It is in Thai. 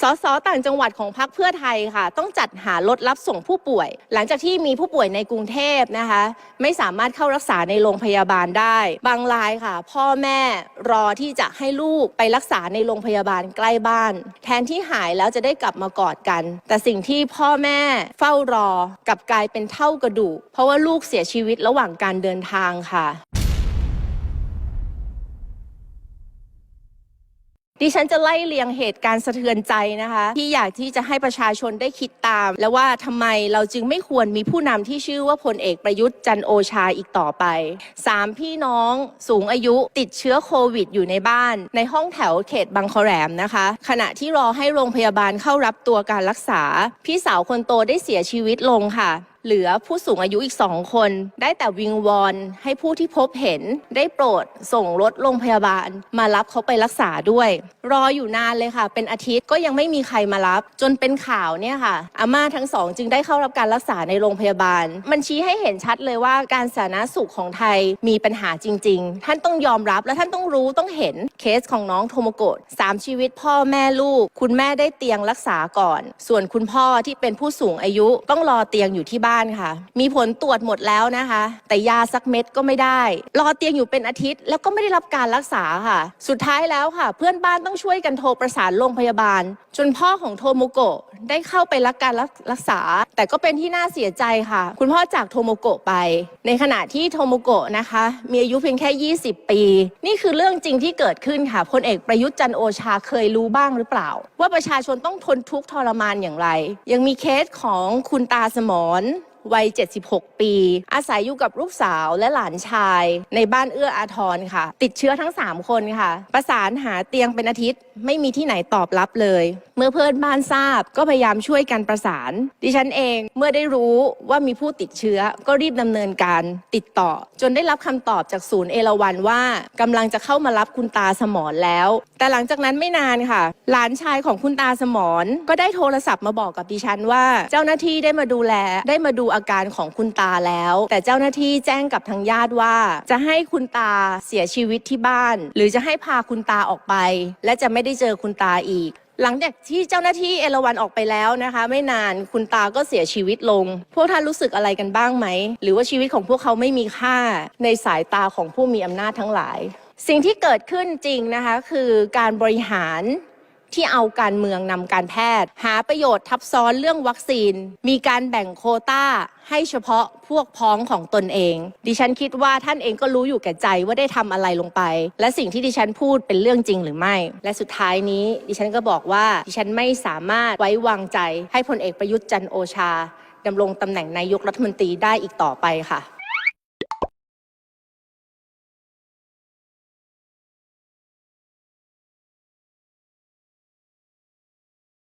สสต่างจังหวัดของพรรคเพื่อไทยค่ะ ต้องจัดหารถรับส่งผู้ป่วย หลังจากที่มีผู้ป่วยในกรุงเทพนะคะ ไม่สามารถเข้ารักษาในโรงพยาบาลได้ บางรายค่ะ พ่อแม่รอที่จะให้ลูกไปรักษาในโรงพยาบาลใกล้บ้าน แทนที่หายแล้วจะได้กลับมากอดกัน แต่สิ่งที่พ่อแม่เฝ้ารอกลับกลายเป็นเท่ากระดูกเพราะว่าลูกเสียชีวิตระหว่างการเดินทางค่ะ ดิฉันจะไล่เลียงเหตุการณ์สะเทือนใจนะคะ ที่อยากที่จะให้ประชาชนได้คิดตาม และว่าทำไมเราจึงไม่ควรมีผู้นำที่ชื่อว่าพลเอกประยุทธ์จันโอชาอีกต่อไปสามพี่น้องสูงอายุติดเชื้อโควิด อยู่ในบ้าน ในห้องแถวเขตบางคอแหลมนะคะ ขณะที่รอให้โรงพยาบาลเข้ารับตัวการรักษา พี่สาวคนโตได้เสียชีวิตลงค่ะ เหลือผู้สูงอายุอีกสองคน ได้แต่วิงวอนให้ผู้ที่พบเห็นได้โปรดส่งรถโรงพยาบาล มารับเขาไปรักษาด้วย รออยู่นานเลยค่ะ เป็นอาทิตย์ก็ยังไม่มีใครมารับ จนเป็นข่าวเนี่ยค่ะอาม่าทั้งสองจึงได้เข้ารับการรักษาในโรงพยาบาล มันชี้ให้เห็นชัดเลยว่าการสาธารณสุขของไทยมีปัญหาจริง ๆ ท่านต้องยอมรับและท่านต้องรู้ต้องเห็นเคสของน้องโทโมโกะสามชีวิตพ่อแม่ลูก คุณแม่ได้เตียงรักษาก่อน ส่วนคุณพ่อที่เป็นผู้สูงอายุต้องรอเตียงอยู่ที่บ้านค่ะ มีผลตรวจหมดแล้วนะคะ แต่ยาสักเม็ดก็ไม่ได้ รอเตียงอยู่เป็นอาทิตย์ แล้วก็ไม่ได้รับการรักษาค่ะ สุดท้ายแล้วค่ะ เพื่อนบ้านต้องช่วยกันโทรประสานโรงพยาบาล จนพ่อของโทโมโกะได้เข้าไปรับการรักษา แต่ก็เป็นที่น่าเสียใจค่ะ คุณพ่อจากโทโมโกะไป ในขณะที่โทโมโกะนะคะ มีอายุเพียงแค่ 20 ปี นี่คือเรื่องจริงที่เกิดขึ้นค่ะพลเอกประยุทธ์จันโอชาเคยรู้บ้างหรือเปล่า ว่าประชาชนต้องทนทุกข์ทรมานอย่างไร ยังมีเคสของคุณตาสมร วัย 76 ปี อาศัยอยู่กับลูกสาวและหลานชาย ในบ้านเอื้ออาทรค่ะ ติดเชื้อทั้ง 3 คนค่ะ ประสานหาเตียงเป็นอาทิตย์ ไม่มีที่ไหนตอบรับเลย เมื่อเพื่อนบ้านทราบก็พยายามช่วยกันประสาน ดิฉันเองเมื่อได้รู้ว่ามีผู้ติดเชื้อก็รีบดำเนินการติดต่อ จนได้รับคำตอบจากศูนย์เอราวันว่ากำลังจะเข้ามารับคุณตาสมรแล้ว แต่หลังจากนั้นไม่นานค่ะ หลานชายของคุณตาสมรก็ได้โทรศัพท์มาบอกกับดิฉันว่า เจ้าหน้าที่ได้มาดูแลได้มาดูอาการของคุณตาแล้ว แต่เจ้าหน้าที่แจ้งกับทางญาติว่า จะให้คุณตาเสียชีวิตที่บ้าน หรือจะให้พาคุณตาออกไป และจะไม่ได้เจอคุณตาอีกหลังจากที่เจ้าหน้าที่เอราวันออกไปแล้วนะคะ ไม่นานคุณตาก็เสียชีวิตลง พวกท่านรู้สึกอะไรกันบ้างไหม หรือว่าชีวิตของพวกเขาไม่มีค่าในสายตาของผู้มีอำนาจทั้งหลาย สิ่งที่เกิดขึ้นจริงนะคะ คือการบริหาร ที่เอาการเมืองนำการแพทย์ หาประโยชน์ทับซ้อนเรื่องวัคซีน มีการแบ่งโคต้าให้เฉพาะพวกพ้องของตนเอง ดิฉันคิดว่าท่านเองก็รู้อยู่แก่ใจว่าได้ทำอะไรลงไป และสิ่งที่ดิฉันพูดเป็นเรื่องจริงหรือไม่ และสุดท้ายนี้ ดิฉันก็บอกว่าดิฉันไม่สามารถไว้วางใจ ให้พลเอกประยุทธ์จันโอชาดำรงตำแหน่งนายกรัฐมนตรีได้อีกต่อไปค่ะ